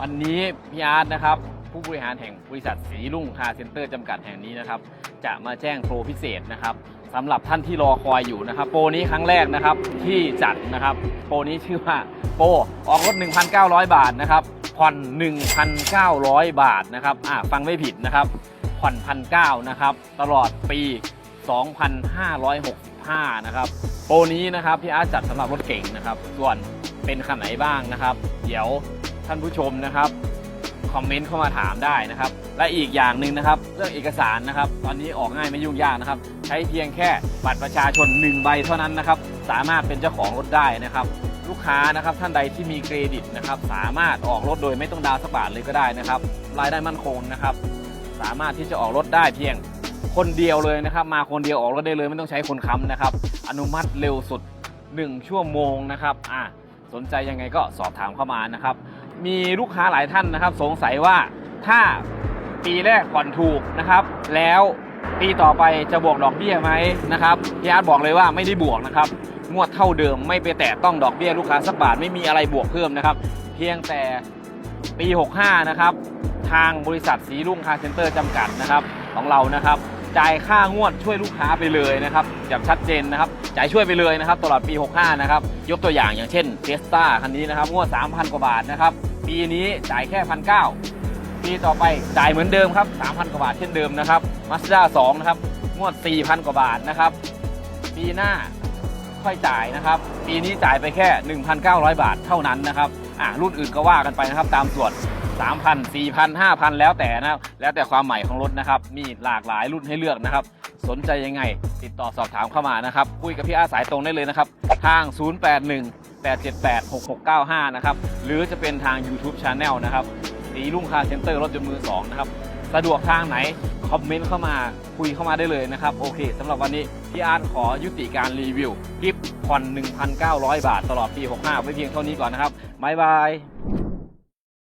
วันนี้พี่อาร์ตนะครับผู้บริหารแห่งบริษัทสีลุ่งคาร์เซ็นเตอร์จำกัดแห่งนี้นะครับ จะมาแจ้งโปรพิเศษนะครับสำหรับท่านที่รอคอยอยู่นะครับ โปรนี้ครั้งแรกนะครับที่จัดนะครับ โปรนี้ชื่อว่าโปรออกรถ 1,900 บาทนะครับผ่อน 1,900 บาทนะครับอ่าฟังไม่ผิดนะครับผ่อน1 9 0 0นะครับ ตลอดปี 2,565 นะครับ โปรนี้นะครับพี่อาร์ตจัดสำหรับรถเก่งนะครับ ส่วนเป็นคันไหนบ้างนะครับ เดี๋ยว ท่านผู้ชมนะครับคอมเมนต์เข้ามาถามได้นะครับ และอีกอย่างหนึ่งนะครับ เรื่องเอกสารนะครับ ตอนนี้ออกง่ายไม่ยุ่งยากนะครับ ใช้เพียงแค่บัตรประชาชน 1 ใบเท่านั้นนะครับ สามารถเป็นเจ้าของรถได้นะครับ ลูกค้านะครับท่านใดที่มีเครดิตนะครับ สามารถออกรถโดยไม่ต้องดาวน์สักบาทเลยก็ได้นะครับรายได้มั่นคงนะครับ สามารถที่จะออกรถได้เพียงคนเดียวเลยนะครับ มาคนเดียวออกรถได้เลยไม่ต้องใช้คนค้ำนะครับ อนุมัติเร็วสุด 1 ชั่วโมงนะครับอะสนใจยังไงก็สอบถามเข้ามานะครับ มีลูกค้าหลายท่านนะครับ สงสัยว่าถ้าปีแรกผ่อนถูกนะครับ แล้วปีต่อไปจะบวกดอกเบี้ยไหมนะครับพี่อาร์ตบอกเลยว่าไม่ได้บวกนะครับงวดเท่าเดิมไม่ไปแตะต้องดอกเบี้ยลูกค้าสักบาทไม่มีอะไรบวกเพิ่มนะครับ เพียงแต่ปี 65 นะครับ ทางบริษัทสีรุ่งคาร์เซ็นเตอร์จำกัดนะครับ ของเรานะครับจ่ายค่างวดช่วยลูกค้าไปเลยนะครับแบบชัดเจนนะครับจ่ายช่วยไปเลยนะครับ ตลอดปี 65 นะครับ ยกตัวอย่างอย่างเช่นเทสตาคันนี้นะครับ งวด 3,000 กว่าบาทนะครับ ปีนี้จ่ายแค่1 9 0 0ปีต่อไปจ่ายเหมือนเดิมครับ 3,000 กว่าบาทเช่นเดิมนะครับมาสด้า2นะครับ งวด 4,000 กว่าบาทนะครับ ปีหน้าค่อยจ่ายนะครับ ปีนี้จ่ายไปแค่ 1,900 บาทเท่านั้นนะครับอ่ารุ่นอื่นก็ว่ากันไปนะครับ ตามส่วน 3,000 4,000 5,000 แล้วแต่นะแล้วแต่ความใหม่ของรถนะครับ มีหลากหลายรุ่นให้เลือกนะครับ สนใจยังไง ติดต่อสอบถามเข้ามานะครับ คุยกับพี่อาสายตรงได้เลยนะครับ ทาง 081 878 6695 นะครับ หรือจะเป็นทาง YouTube Channel นะครับสีรุ่งคาเซ็นเตอร์รถยนต์มือ2นะครับสะดวกทางไหน คอมเมนต์เข้ามาคุยเข้ามาได้เลยนะครับ โอเคสำหรับวันนี้ พี่อาร์ตขอยุติการรีวิวกิฟต์ผ่อน 1,900 บาทตลอดปี 65 ไว้เพียงเท่านี้ก่อนนะครับบ๊ายบาย